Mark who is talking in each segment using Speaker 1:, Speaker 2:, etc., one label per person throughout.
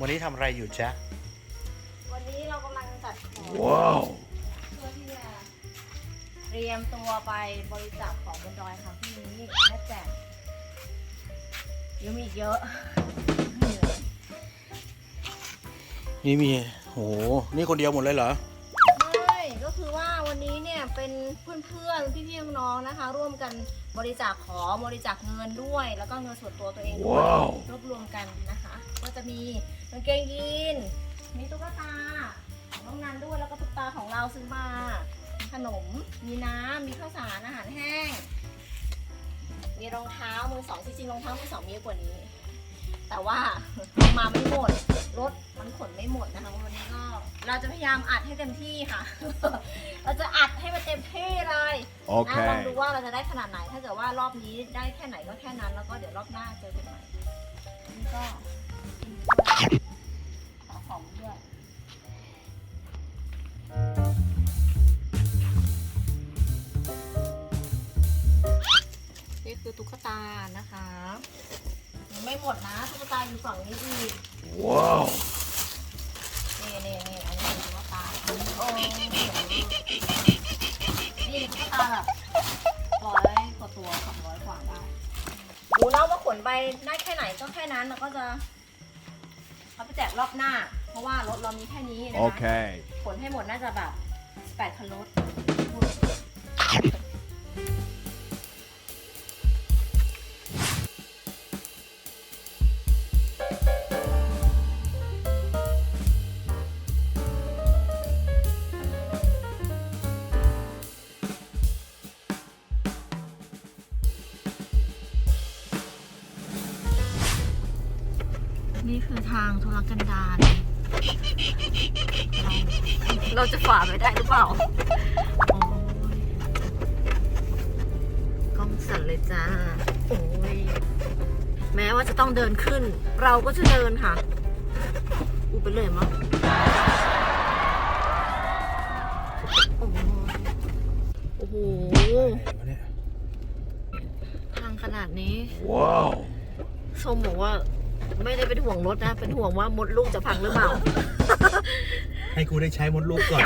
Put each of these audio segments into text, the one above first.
Speaker 1: วันนี้ทำอะไรอยู่จ๊ะ
Speaker 2: วันนี้เรากำลังจัดของ
Speaker 1: ว้าว
Speaker 2: เพื่อที่จะเตรียมตัวไปบริจาคของบนดอยค่ะพรุ่งนี้แม่แจ่มยังมีอีกเยอะเหนื่อย
Speaker 1: นี่มี โห นี่คนเดียวหมดเลยเหรอ
Speaker 2: ใช่ก็คือว่าวันนี้เนี่ยเป็นเพื่อนๆพี่ๆน้องๆนะคะ ร่วมกันบริจาคของบริจาคเงินด้วย แล้วก็เงินส่วนตัวตัวเองด้วย
Speaker 1: ว้าว
Speaker 2: รวบรวมกันนะคะ ก็จะมี กางเกงยีน มีตุ๊กตาของน้องนันด้วยแล้วก็ตุ๊กตาของเราซื้อมามีขนม มีน้ำ มีข้าวสาร อาหารแห้ง มีรองเท้ามือสองจริงๆรองเท้ามือสองมีเยอะกว่านี้ แต่ว่าเอามาไม่หมด รถมันขนไม่หมดนะคะวันนี้ก็เราจะพยายามอัดให้เต็มที่ค่ะ เราจะอัดให้มันเต็มที่เลยนะลองดูว่าเราจะได้ขนาดไหน ถ้าเกิดว่ารอบนี้ได้แค่ไหนก็แค่นั้น แล้วก็เดี๋ยวรอบหน้าเจอกันใหม่นี่ก็กิ นด้วยขอของด้วยนี่คือตุ๊กตานะคะ ยังไม่หมดนะตุ๊กตาอยู่ฝั่งนี้อีก
Speaker 1: ว้าว
Speaker 2: นี่นี่นี่อันนี้คือตุ๊กตาโอ้ยนี่ตุ๊กตาแบบร้อยกว่าตัวสองร้อยกว่าได้ดูแล้วว่าขนไปได้แค่ไหนก็แค่นั้นแล้วก็จะเอาไป แจกรอบหน้า เพราะว่ารถเรามีแค่นี้นะคะ
Speaker 3: Okay.
Speaker 2: ขนให้หมดน่าจะแบบแปดคันรถ นี่คือทางทุรกันดารเราเราจะฝ่าไปได้หรือเปล่าโอ้ยกล้องสั่นเลยจ้า โอ้ย แม้ว่าจะต้องเดินขึ้น เราก็จะเดินค่ะ อูไปเลยมั้งโอ้โหโอ้โหทางขนาดนี้
Speaker 1: ว้าว
Speaker 2: ส้มบอกว่า ไม่ได้เป็นห่วงรถนะ เป็นห่วงว่ามดลูกจะพังหรือเปล่า
Speaker 1: ให้กูได้ใช้มดลูกก่อน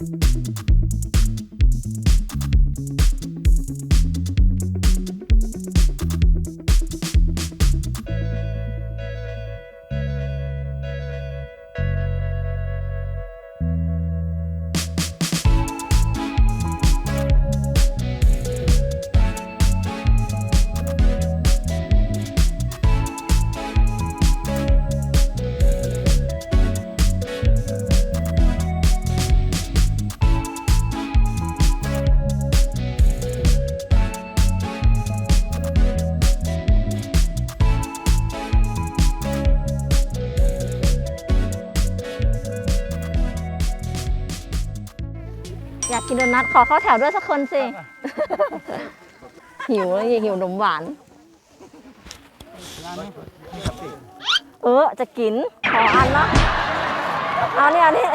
Speaker 2: Thank you. กกินโดนัทขอเข้าแถวด้วยสักคนสิ หิวแล้วหิวนมหวาน เออจะกิน ขออันละเอาเนี่ยอันนี้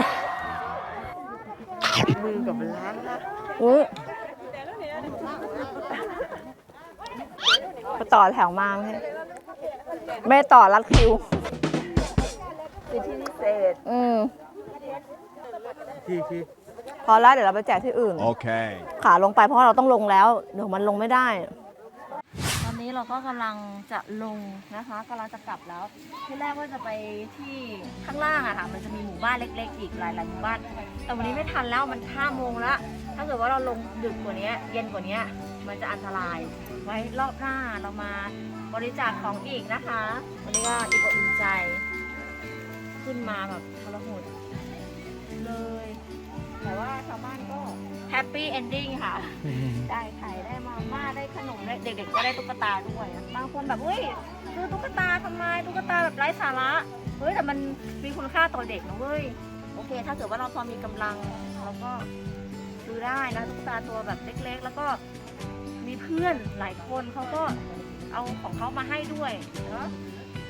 Speaker 2: มือกับร้านละอุ้ยก็ต่อแถวมาไม่ใช่ไม่ต่อรัดคิว
Speaker 4: สิทธิพิเศษ
Speaker 2: อืม
Speaker 1: ที่ที่
Speaker 2: พอแล้วเดี๋ยวเราไปแจกที่อื่น
Speaker 3: Okay.
Speaker 2: ขาลงไปเพราะว่าเราต้องลงแล้วเดี๋ยวมันลงไม่ได้ ตอนนี้นี้เราก็กำลังจะลงนะคะกำลังจะกลับแล้ว ที่แรกว่าจะไปที่ข้างล่างอะค่ะ มันจะมีหมู่บ้านเล็ก ๆ อีกหลายๆหมู่บ้าน แต่วันนี้ไม่ทันแล้วมันห้าโมงแล้วถ้าเกิดว่าเราลงดึกกว่านี้เย็นกว่านี้มันจะอันตราย ไว้รอบหน้าเรามาบริจาคของอีกนะคะ วันนี้ก็อีกอกอุ่นใจ ขึ้นมาแบบทรหดเลย แต่ว่าชาวบ้านก็แฮปปี้เอนดิ้งค่ะ ได้ไข่ได้มาม่าได้ขนมได้เด็กๆก็ได้ตุ๊กตาด้วยนะบางคนแบบเฮ้ยซื้อตุ๊กตาทำไมตุ๊กตาแบบไร้สาระเฮ้ยแต่มันมีคุณค่าต่อเด็กนะเว้ยโอเค ถ้าเกิดว่าเราพอมีกำลังเราก็ซื้อได้นะตุ๊กตาตัวแบบเล็ก ๆ แล้วก็มีเพื่อนหลายคนเขาก็เอาของเขามาให้ด้วยเนาะ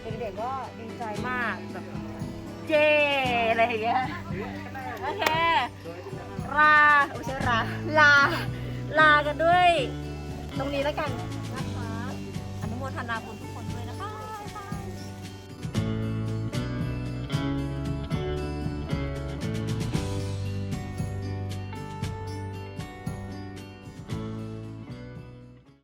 Speaker 2: เด็กๆก็ดีใจมากแบบเจอะไรอย่างเงี้ย โอเค ลาโอ้ใช่ลา ลา ลากันด้วย ตรงนี้แล้วกันนะคะอนุโมทนาบุญทุก